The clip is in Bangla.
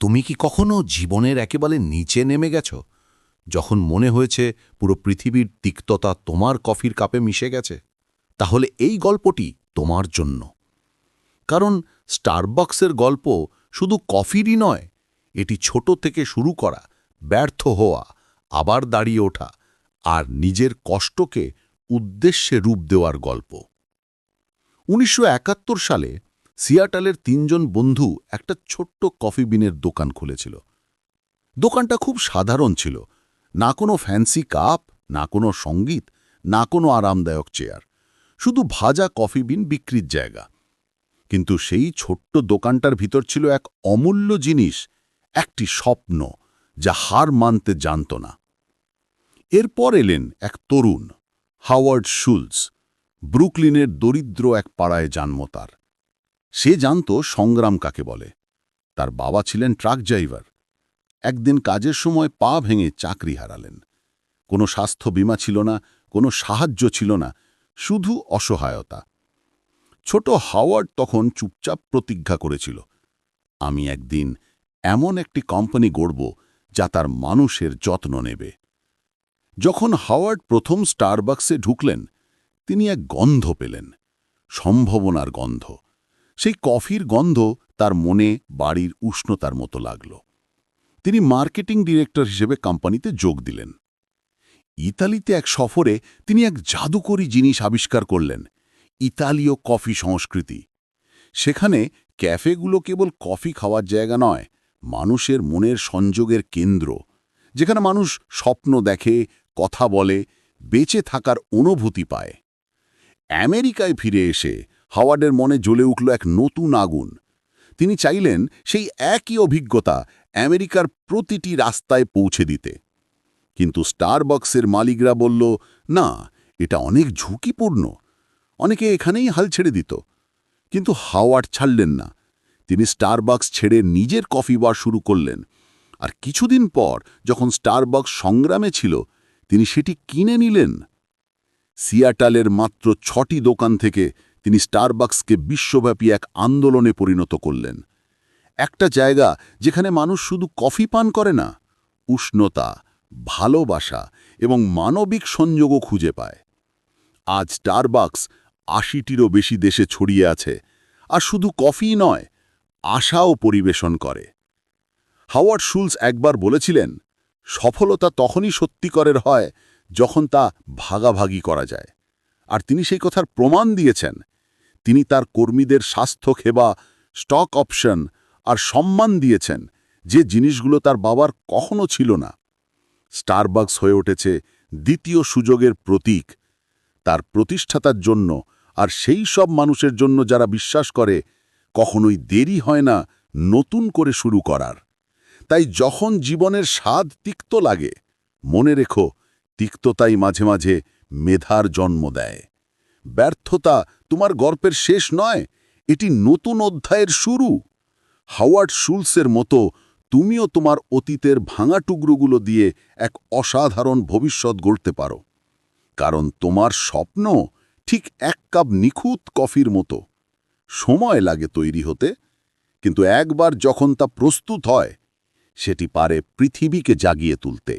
তুমি কি কখনো জীবনের একেবারে নিচে নেমে গেছ? যখন মনে হয়েছে পুরো পৃথিবীর তিক্ততা তোমার কফির কাপে মিশে গেছে, তাহলে এই গল্পটি তোমার জন্য। কারণ স্টারবক্সের গল্প শুধু কফিরই নয়, এটি ছোট থেকে শুরু করা, ব্যর্থ হওয়া, আবার দাঁড়িয়ে ওঠা, আর নিজের কষ্টকে উদ্দেশ্যে রূপ দেওয়ার গল্প। উনিশশো একাত্তর সালে সিয়াটালের তিনজন বন্ধু একটা ছোট্ট কফি বিনের দোকান খুলেছিল। দোকানটা খুব সাধারণ ছিল। না কোনো ফ্যান্সি কাপ, না কোনো সংগীত, না কোনো আরামদায়ক চেয়ার। শুধু ভাজা কফি বিন বিক্রির জায়গা। কিন্তু সেই ছোট্ট দোকানটার ভিতর ছিল এক অমূল্য জিনিস, একটি স্বপ্ন, যা হার মানতে জানত না। এরপর এলেন এক তরুণ, হাওয়ার্ড শুলস, ব্রুকলিনের দরিদ্র এক পাড়ায় জন্ম তার। সে জানত সংগ্রাম কাকে বলে। তার বাবা ছিলেন ট্রাক ড্রাইভার। একদিন কাজের সময় পা ভেঙে চাকরি হারালেন। কোনো স্বাস্থ্য বিমা ছিল না, কোনো সাহায্য ছিল না, শুধু অসহায়তা। ছোট হাওয়ার্ড তখন চুপচাপ প্রতিজ্ঞা করেছিল, আমি একদিন এমন একটি কোম্পানি গড়ব যা তার মানুষের যত্ন নেবে। যখন হাওয়ার্ড প্রথম স্টারবাক্সে ঢুকলেন, তিনি এক গন্ধ পেলেন, সম্ভাবনার গন্ধ। সেই কফির গন্ধ তার মনে বাড়ির উষ্ণতার মতো লাগল। তিনি মার্কেটিং ডিরেক্টর হিসেবে কোম্পানিতে যোগ দিলেন। ইতালিতে এক সফরে তিনি এক জাদুকরী জিনিস আবিষ্কার করলেন, ইতালীয় কফি সংস্কৃতি। সেখানে ক্যাফেগুলো কেবল কফি খাওয়ার জায়গা নয়, মানুষের মনের সংযোগের কেন্দ্র, যেখানে মানুষ স্বপ্ন দেখে, কথা বলে, বেঁচে থাকার অনুভূতি পায়। আমেরিকায় ফিরে এসে হাওয়ার্ডের মনে জ্বলে উঠল এক নতুন আগুন। তিনি চাইলেন সেই একই অভিজ্ঞতা আমেরিকার প্রতিটি রাস্তায় পৌঁছে দিতে। কিন্তু স্টারবক্সের মালিকরা বলল, না, এটা অনেক ঝুঁকিপূর্ণ। অনেকে এখানেই হাল ছেড়ে দিত। কিন্তু হাওয়ার্ড ছাড়লেন না। তিনি স্টারবাক্স ছেড়ে নিজের কফি বার শুরু করলেন। আর কিছুদিন পর যখন স্টারবাক্স সংগ্রামে ছিল, তিনি সেটি কিনে নিলেন। সিয়াটালের মাত্র ছটি দোকান থেকে তিনি স্টারবাক্সকে বিশ্বব্যাপী এক আন্দোলনে পরিণত করলেন। একটা জায়গা যেখানে মানুষ শুধু কফি পান করে না, উষ্ণতা, ভালোবাসা এবং মানবিক সংযোগও খুঁজে পায়। আজ স্টারবাক্স আশিটিরও বেশি দেশে ছড়িয়ে আছে আর শুধু কফি নয়, আশাও পরিবেশন করে। হাওয়ার্ড শুলস একবার বলেছিলেন, সফলতা তখনই সত্যিকরের হয় যখন তা ভাগাভাগি করা যায়। আর তিনি সেই কথার প্রমাণ দিয়েছেন তিনি তার কর্মীদের স্বাস্থ্য সেবা স্টক অপশন আর সম্মান দিয়েছেন, যে জিনিসগুলো তার বাবার কখনো ছিল না। স্টারবাক্স হয়ে উঠেছে দ্বিতীয় সুযোগের প্রতীক। তার প্রতিষ্ঠাতার জন্য আর সেই সব মানুষের জন্য যারা বিশ্বাস করে, কখনোই দেরি হয় না নতুন করে শুরু করার। তাই যখন জীবনের স্বাদ তিক্ত লাগে, মনে রেখো, তিক্ততাই মাঝে মাঝে মেধার জন্ম দেয়। ব্যর্থতা তোমার গল্পের শেষ নয়, এটি নতুন অধ্যায়ের শুরু। হাওয়ার্ড শুলসের মতো তুমিও তোমার অতীতের ভাঙা টুকরোগুলো দিয়ে এক অসাধারণ ভবিষ্যৎ গড়তে পারো। কারণ তোমার স্বপ্ন ঠিক এক কাপ নিখুঁত কফির মতো। সময় লাগে তৈরি হতে, কিন্তু একবার যখন তা প্রস্তুত হয়, সেটি পারে পৃথিবীকে জাগিয়ে তুলতে।